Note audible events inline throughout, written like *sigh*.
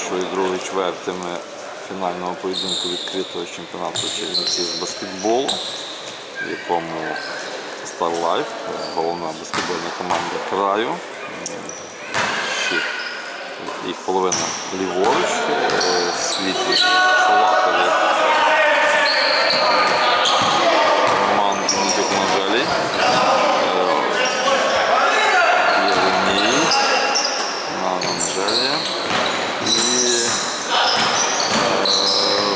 першою і другою фінального поєдинку відкритого чемпіонату Чернівців з баскетболу, в якому Star головна баскетбольна команда краю. Їх половина ліворуч, е, світлі салатові. Роман Нікіт Манжелі. Євгеній на Манжелі. І е,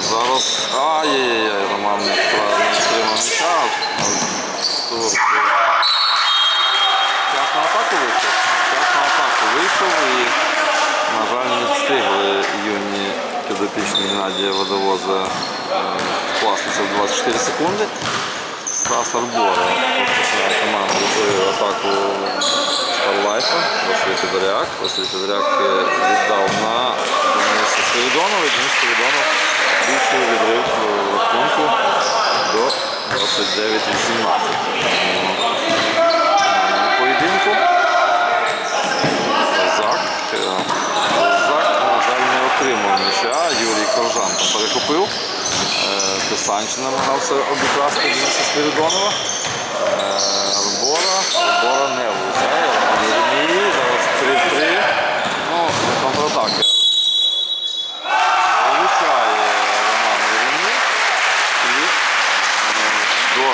зараз. Ай-яй-яй, Роман не втра- не втримав м'яча. Артур. Час на атаку вийшов. Час на атаку вийшов і, на жаль, не встигли юні підопічні Геннадія Водовоза е, вкластися в 24 секунди. Стас Арбора розпочинає команду свою атаку Старлайфа. Василь Федоряк. Василь Федоряк е, віддав на Дениса Спиридонова. Денис Спиридонов збільшує відрив рахунку до 29-18. Поєдинку. Зак. е, Зак, на жаль, не отримав м'яча. Юрій Коржан перехопив. Е, намагався обікрасти Дениса Спиридонова. Е, Арбора. Арбора не влучає. Зараз 3-3. Ну, контратака. Влучає Роман Єрмій. І е, до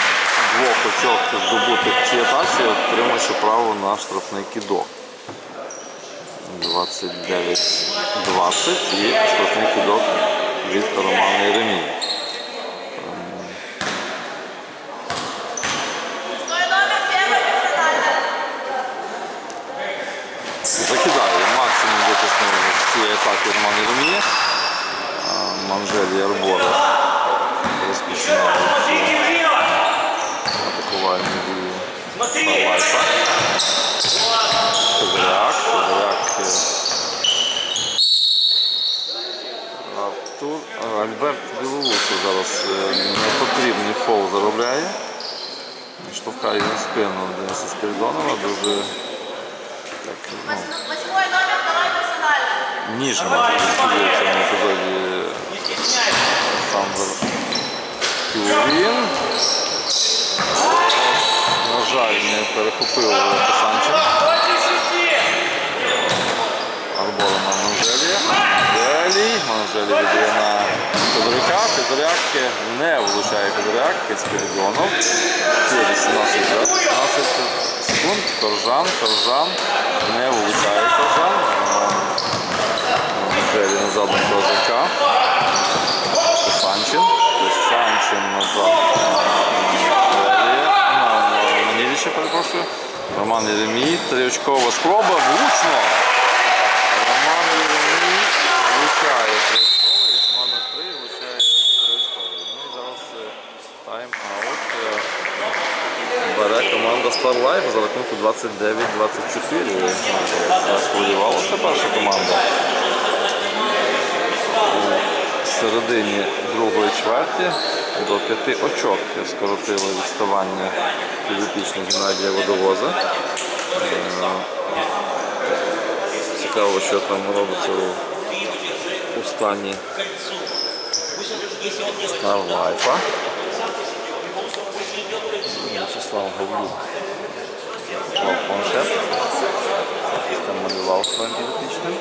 двох очок здобутих в цій атаці отримує право на штрафний кидок. 29-20 і штрафний кидок від Романа Єремії. Цієї атаки Роман Єремія. Манжелі Арбора розпочинає атакувальну дію Старлайфа. Федоряк, Федоряк. е, Артур, а, Альберт Білоусов зараз е, непотрібний фол заробляє. Штовхає на спину Дениса Спірідонова, дуже так, ну, ніжно в цьому епізоді Олександр Тюрін. На жаль, не перехопив Писанчин. Арбора на Манжелі. Манжелі. Манжелі віддає на Федоряка. Федоряк не влучає Федоряк. 18 15 секунд. Коржан. Коржан. Не влучає Коржан. Манжелі назад на Коржака. Писанчин. Писанчин назад. Манжелі. На перепрошую. Роман Єремій. Триочкова спроба. Влучно. Роман Єремій влучає триочковий, номер 3 влучає триочковий. Ну і зараз е, тайм-аут е, бере команда Star Life за рахунку 29-24. Сподівалася перша команда. У середині другої чверті до п'яти очок скоротили відставання підопічних Геннадія Водовоза. Е, Цікаво, що там робиться у, стані Старлайфа. Вячеслав Гавлюк. Там малював своїм підопічним.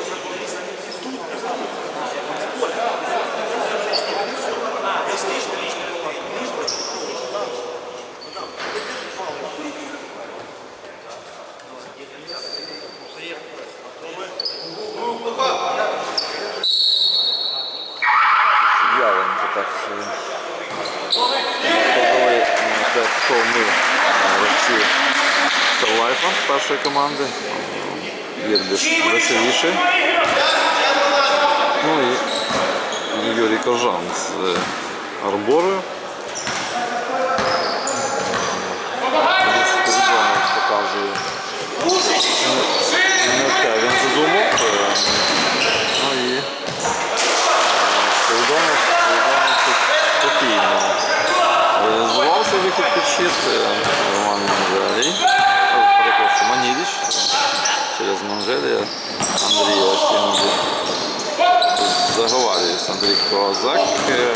Явленько так е, повели е, те, хто ми гравці Старлайфа першої команди. Вірбіш веселіший. Ну і Юрій Коржан з е, Арборою. Показує не, те. Е, Ну і повідомив тут спокійно. Реалізувався вихід під е, Роман Манжелій. Перепрошую, Манідіч. Андрія Сінді. Заговарюється Андрій Козак. Е,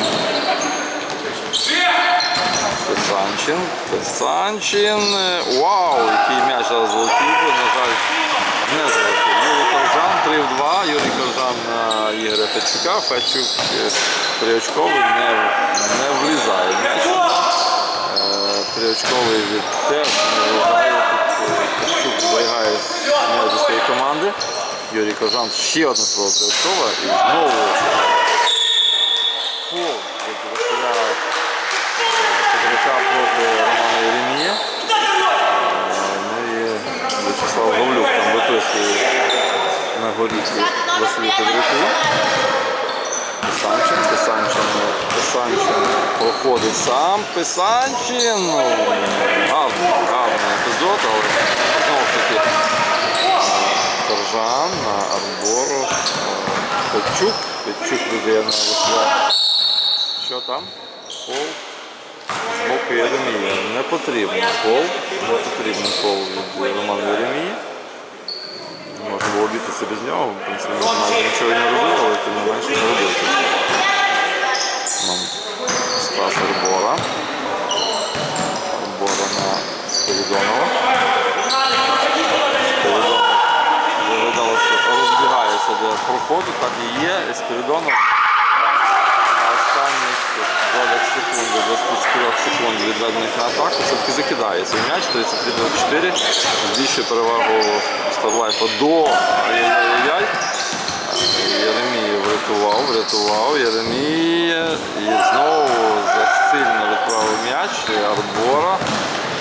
Писанчин. Писанчин. Е, Вау, який м'яч зараз злетів, на жаль, не злетів. Юрій Коржан 3 в 2. Юрій Коржан на Ігоря Федчука. Федчук е, триочковий не, не влізає. М'яч. Е, Триочковий теж не влізає. Тут е, зберігає м'яч до своєї команди. Юрій Коржан ще одна спроба триочкова і знову фол від Василя Федорука проти Романа Єремія. Е, Ну і Вячеслав Гавлюк там виписує на горіхи Василю Федоруку. Писанчин, Писанчин, Писанчин проходить сам. Писанчин. Ну, Гарний, гарний епізод, але знову ж таки е, Коржан на Армбору. Федчук. Федчук віддає на Що там? Пол. Боку Єремія. Не потрібен пол. Не потрібен пол від Романа Єремії. Можна було бітися без нього. В принципі, майже нічого не робив, але тим не менше не робив. Нам Стас Арбора. Арбора на Спиридонова. Спиридонов виглядало, що розбігається до проходу, так і є. Спиридонов долях секунди, 24 секунд відведених на атаку, все-таки закидає цей м'яч 33-24, збільшує перевагу Старлайфа до ай-яй-яй. Єремій врятував, врятував, Єремій і знову засильно відправив м'яч Арбора.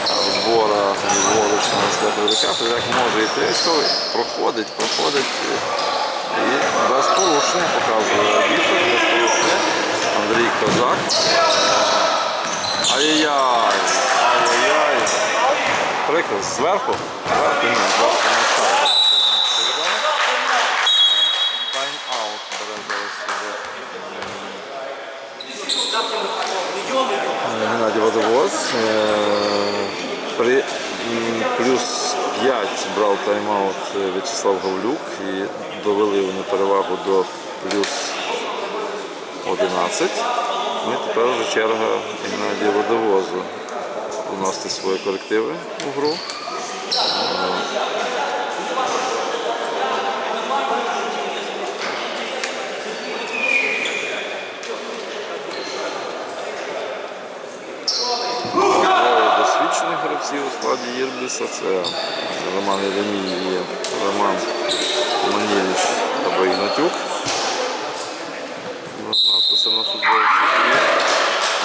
Арбора ліворуч на Федорука, Федоряк може йти, проходить, проходить. І без порушення показує арбітр, без порушення. Андрій Козак. Ай-яй-яй, ай-яй-яй. Прикро, зверху, зверху, ні, зверху. Тайм-аут бере зараз вже Геннадій Водовоз. Е, плюс 5 брав тайм-аут е, В'ячеслав Гавлюк і довели вони перевагу до плюс 11. Ну і тепер вже черга Геннадія Водовозу вносити свої колективи у гру. Досвідчених гравців у складі Єрбіса. Це Роман Єремій і Роман Маніліч або Ігнатюк. На.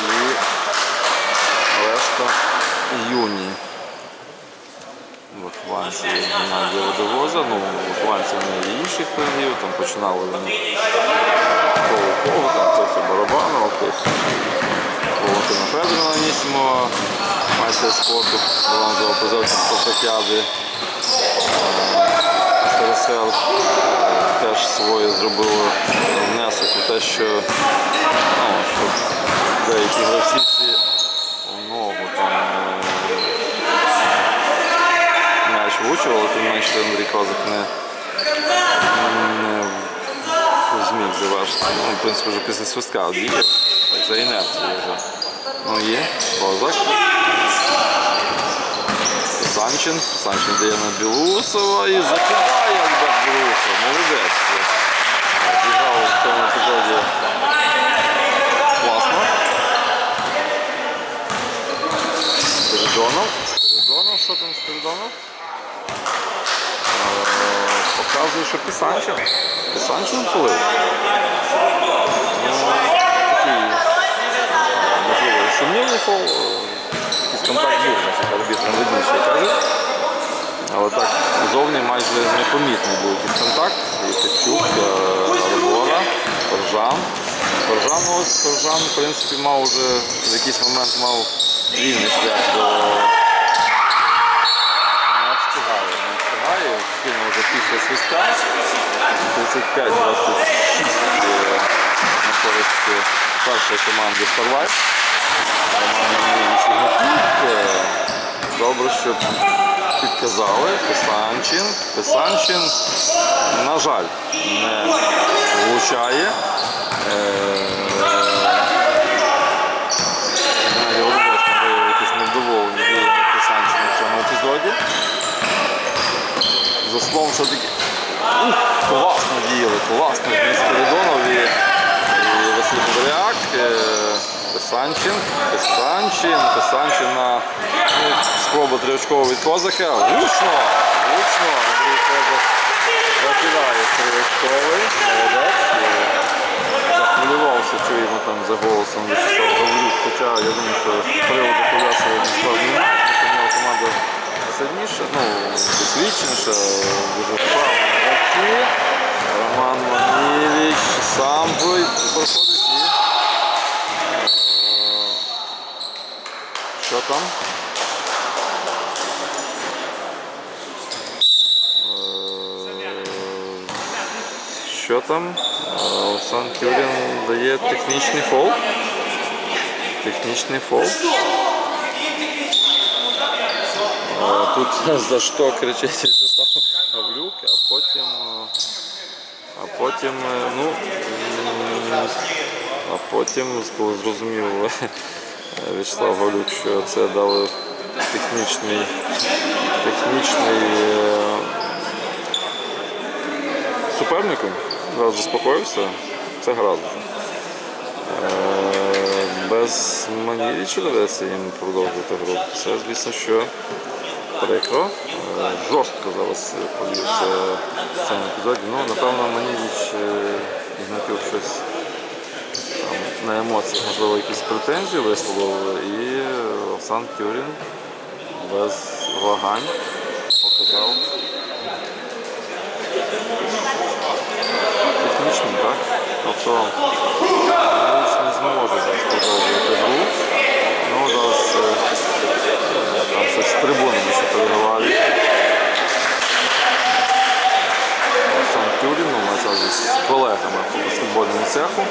І, решта юні. Вихованці Геннадія Водовоза. Ну, вихованці не і інших тренерів, там починали вони кого кого, там хтось Барабанова, хтось Валентина Федорова Анісімова, майстер спорту, бронзового призовця спартакіади. СРСР теж своє зробило внесок у те, що, ну, деякі гравці всі ногу там е, м'яч влучували, тим менше Андрій Козак не, зміг завершити. Ну, в принципі, вже після свистка діє, так за інерцією вже. Ну є, Козак. Санчин. Санчин дає на Білусова і закидає Альберт Білусов. Молодець. Зіграв в цьому епізоді класно. Спиридонов. Спиридонов, що там Спиридонов? Е, Показує, що Пісанчин. Пісанчин полив. Ну, такий, можливо, сумнівний фол. Е, Якийсь контакт був, значить, арбітром видніше каже. Але так зовні майже непомітний був якийсь контакт. І Петчук, Арбора, Коржан. Коржан, ну, ось Коржан, в принципі, мав вже в якийсь момент мав вільний шлях до не встигає, не встигає. Скинув вже після свистка. 35-26 е, на користь е, першої команди Starlight. Добре, що підказали. Писанчин. Писанчин, на жаль, не влучає. Е, якісь невдоволені діями Писанчина в цьому епізоді. За словом, все-таки класно діяли, класно Денис Коридонов і Василь Подоляк. Писанчин, Писанчин, Писанчин на ну, спроба триочкового від Козака. Гучно! Гучно! Андрій Козак закидає триочковий. Молодець. Захвилювався, чуємо там за голосом Вячеслав Гаврюк. Хоча я думаю, що приводу тому що нього команда сильніша, ну, досвідченіша, дуже вправна. Роман Маніліч сам проходить Що там? Е, Що там? Е, Олександр Тюрін дає технічний фол. Технічний фол. Е, Тут *laughs* за що кричить Вячеслав Гавлюк, а потім. е, А потім, е, ну, м, а потім, коли зрозумів е, *laughs* Вячеслав Гавлюк, що це дали технічний, технічний е, супернику, одразу заспокоївся, це гаразд. Е, Без Маніліча доведеться їм продовжувати гру. Це, звісно, що прикро. Е, Жорстко зараз повівся в цьому епізоді. Ну, напевно, Маніліч е, Ігнатюк щось на емоціях, можливо, якісь претензії висловив. І Олександр Тюрін без вагань показав. Технічним, так? Тобто не зможе зараз продовжувати гру. Ну, зараз е, там щось з трибунами ще переговорюють. Сам Тюрін, ну, ми зараз з колегами по баскетбольному цеху.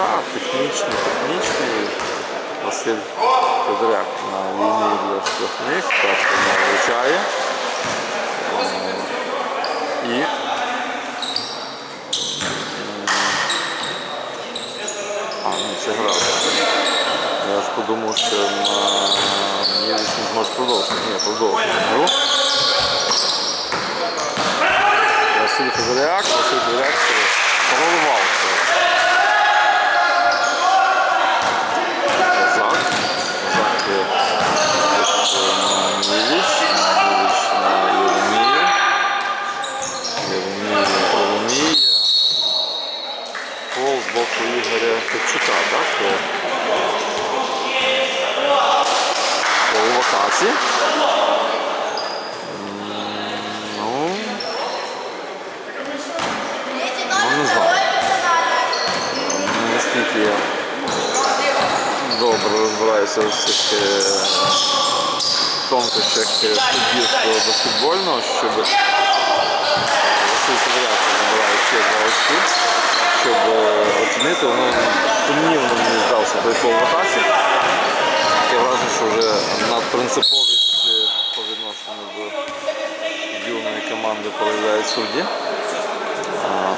Так, технічний, технічний. Василь Федоряк на лінії для штрафних, так. Е, І А, ну це грав. Я ж подумав, що на Євіс не зможе продовжити. Ні, продовжує гру. Василь Федоряк, Василь Федоряк проливався. Козак. Козак є Євіч. Євіч на Євмію. Євмія, Євмія. Фол з боку Ігоря Федчука, так? По, по локації. М, Ну, Третий Ну, не номер, знаю. второй персональный. не настільки я добре розбираюся в цих е, тонкощах е, суддівства баскетбольного, щоб Василь Сидоряк набирає ще два очки, щоб е, оцінити, ну, сумнівно мені здався той фол в атаці. Таке враження, що вже надпринциповість е, по відношенню до юної команди проявляють судді. А,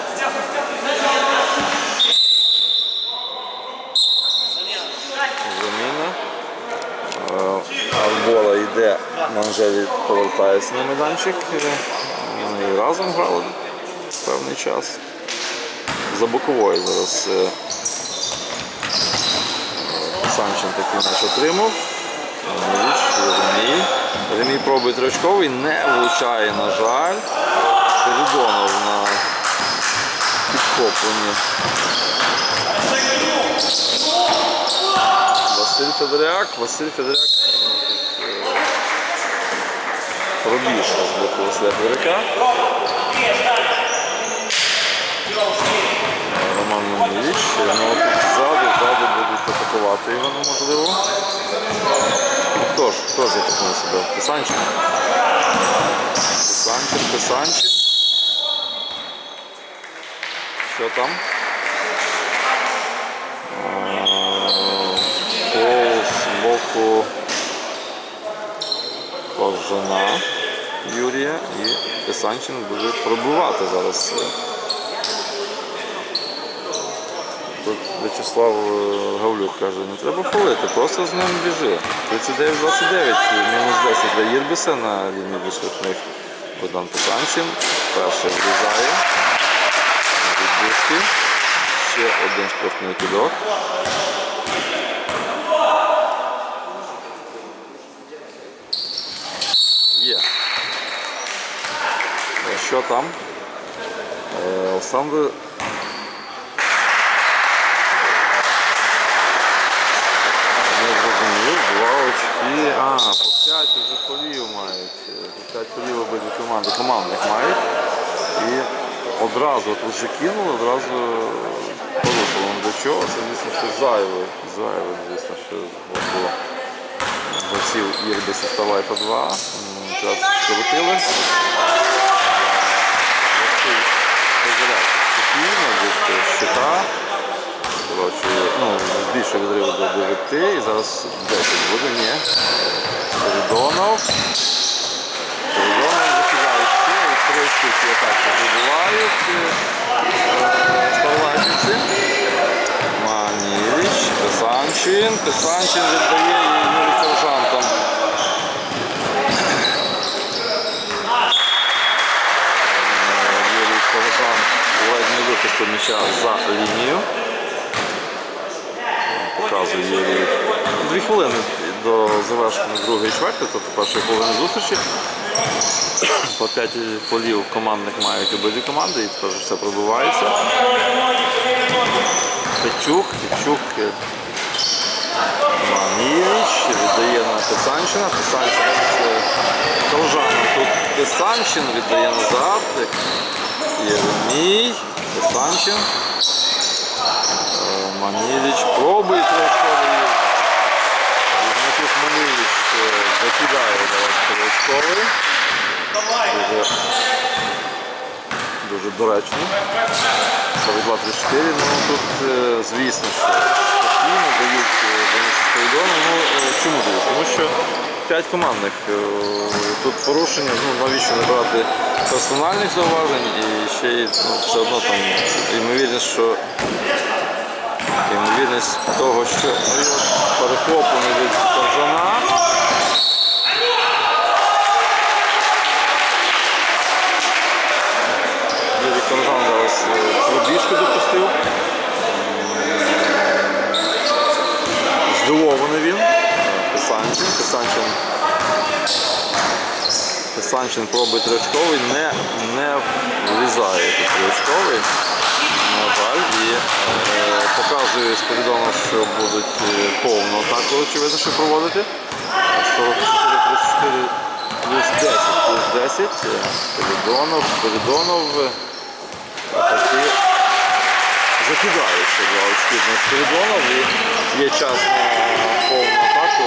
Заміна. Е, Йде, Манжелі повертається на майданчик. Вони разом грали певний час. За боковою зараз е, Санчин такий м'яч отримав. Ремій. Ремій пробує трьочковий, не влучає, на жаль. Передонов на підхопленні. Василь Федоряк, Василь Федоряк. Е, Пробіжка з боку Федоряка. Роман Маневич. Ну, ззаду, ззаду будуть атакувати його. Ну, хто ж, хто ж атакує себе? Писанчин. Писанчин, Писанчин. Що там? Пол з боку Коржана Юрія і Писанчин буде пробивати зараз. Тут В'ячеслав е, Гавлюк каже, не треба хвалити, просто з ним біжи. 39-29, мінус 10 для Єрбіса на лінії виштовхних Богдан Писанчин. Перший влізає. Ще один штрафний кидок. Є. Е, Що там? Олександр Не зрозумів, два очки. А, по 5 вже полів мають. По 5 полів обидві команди. Командних мають. І одразу тут закинули, одразу порушили. Для чого? Це, звісно, що зайве. Зайве, звісно, що з боку гравців Єрбі состава Альфа 2. М, Зараз скоротили. Гравці Козиряк спокійно, від щита. Коротше, ну, збільшує відрив до 9 і зараз 10 буде, ні. Коридонов. Коридонов закидають ще, і три штуки атаки вибивають. Старлайфівці. Маніліч, Писанчин. Писанчин віддає і Юрій Коржан там. Е, Юрій Коржан не м'яча за лінію показує. Дві хвилини до завершення другої чверти, тобто першої половини зустрічі. По 5 полів командних мають обидві команди і тепер все пробивається. Печук, Печук е, Манівіч віддає на Писанчина. Писанчин з Колжаном. Тут Писанчин віддає назад. Єремій, Писанчин. Е, Маніліч пробує троєчковий. Ігнатюк Маніліч е, закидає троєчковий. Дуже, дуже доречно. 42-34. Ну тут, е, звісно, що спокійно дають е, Спиридону. Ну, е, чому дають? Тому що 5 командних. е, Тут порушення, ну навіщо не брати персональних зауважень і ще й ну, все одно там ймовірність, що Ймовірність того, що ну, перехоплений від Коржана. Юрій Коржан зараз е, пробіжку допустив. Здивований він. Писанчин. Писанчин. Писанчин пробує трьочковий, не, не влізає тут трьочковий. На жаль, і е, показує Спиридонов, що будуть е, повну атаку, очевидно, що проводити. 44-34 плюс 10, плюс 10. Е, Спиридонов, Спиридонов. е, Атаки закидає ще два очки на Спиридонов і є час на повну атаку.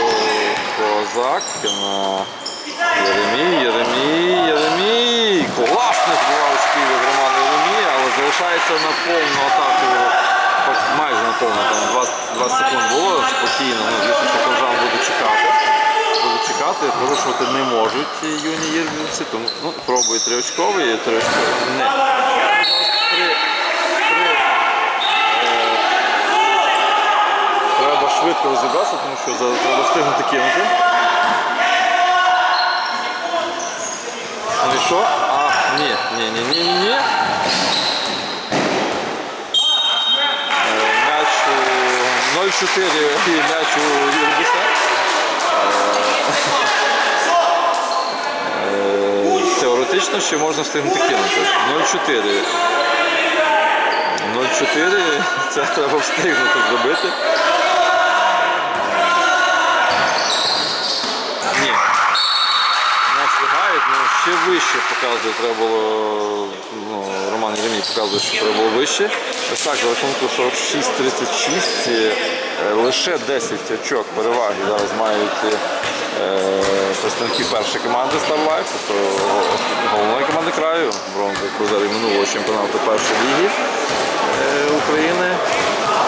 Козак на Єремій, Єремій, Єремій. Класних два очки від Романа Єремія, але залишається на повну атаку. Майже на повну, там 20, 20 секунд було спокійно. Ну, звісно, що Коржан буде чекати. Буде чекати, порушувати не можуть юні єрмівці, тому ну, пробує триочковий, триочковий не. Е, треба швидко розібратися, тому що треба встигнути кинути. Ну і? А, ні, ні, ні, ні, ні, ні. Е, М'яч у 0-4 і м'яч у Юрбіса. Е, Теоретично ще можна встигнути кинути. 0-4. 0-4 це треба встигнути зробити. Ні. Не встигають, ну ще вище показує, треба було. Ну, Роман Єремій показує, що треба було вище. Ось так, за рахунку 46-36, е, лише 10 очок переваги зараз мають е, представники першої команди Star Life, тобто головної команди краю, бронзових призерів минулого чемпіонату першої ліги е, України.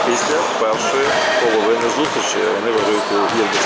Після першої половини зустрічі вони виграють у Єрбі